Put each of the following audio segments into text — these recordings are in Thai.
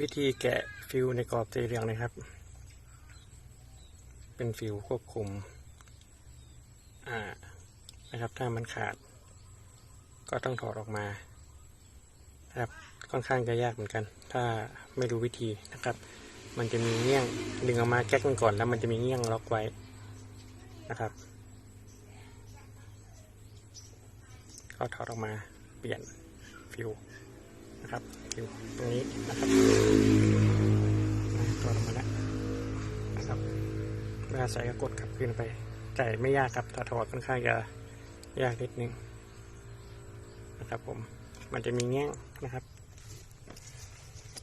วิธีแกะฟิวในกรอบสีเหลืองนะครับ เป็นฟิวควบคุม อ่า นะครับ ถ้ามันขาด ก็ต้องถอดออกมานะครับค่อนข้างจะยากเหมือนกัน ถ้าไม่รู้วิธีนะครับ มันจะมีเงี้ยงดึงออกมาแก๊กมันก่อนแล้วมันจะมีเงี้ยงล็อกไว้นะครับ ก็ถอดออกมาเปลี่ยนฟิว นะครับฟิวตรงนี้นะครับถอดออกมาแล้วนะครับเวลาใส่ก็กดกลับคืนไปใส่ไม่ยากครับถ้าถอดค่อนข้างจะยากนิดนึงนะครับผมมันจะมีแง่งนะครับ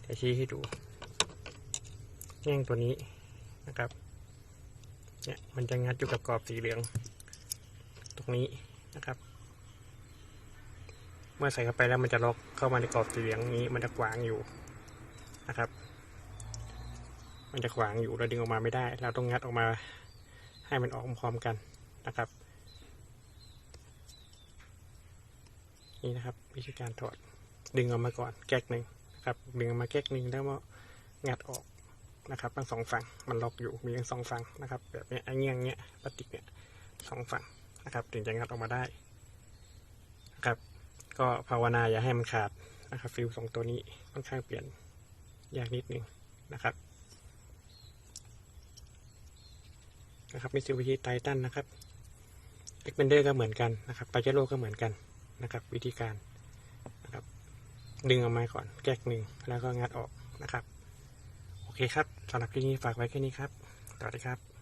จะชี้ให้ดูแง่งตัวนี้นะครับเนี่ยมันจะงัดอยู่กับกรอบสีเหลือง ตรงนี้นะครับ เมื่อใส่เข้าไปแล้วมันจะล็อกเข้ามาในกรอบสีเหลืองนี้ มันจะขวางอยู่นะครับ มันจะขวางอยู่เราดึงออกมาไม่ได้ เราต้องงัดออกมาให้มันออกพร้อมกันนะครับ นี่นะครับวิธีการถอดดึงออกมาก่อนแก๊กหนึ่งนะครับดึงออกมาแก๊กหนึ่งแล้วก็งัดออกนะครับทั้งสองฝั่งมันล็อกอยู่มีทั้งสองฝั่งนะครับ แบบนี้ไอ้เงี้ยงเงี้ยพลาสติกเนี่ยสองฝั่งนะครับ ถึงจะงัดออกมาได้นะครับ ก็ภาวนาอย่าให้มันขาดนะครับฟิวสองตัวนี้ค่อนข้างเปลี่ยนยากนิดนึงนะครับนะครับมิซูบิชิไททันนะครับเอ็กเบนเดอร์ก็เหมือนกันนะครับปาเจโร่ก็เหมือนกันนะครับ วิธีการนะครับ ดึงออกมาก่อนแก๊กหนึ่งแล้วก็งัดออกนะครับ โอเคครับสำหรับคลิปนี้ฝากไว้แค่นี้ครับสวัสดีครับ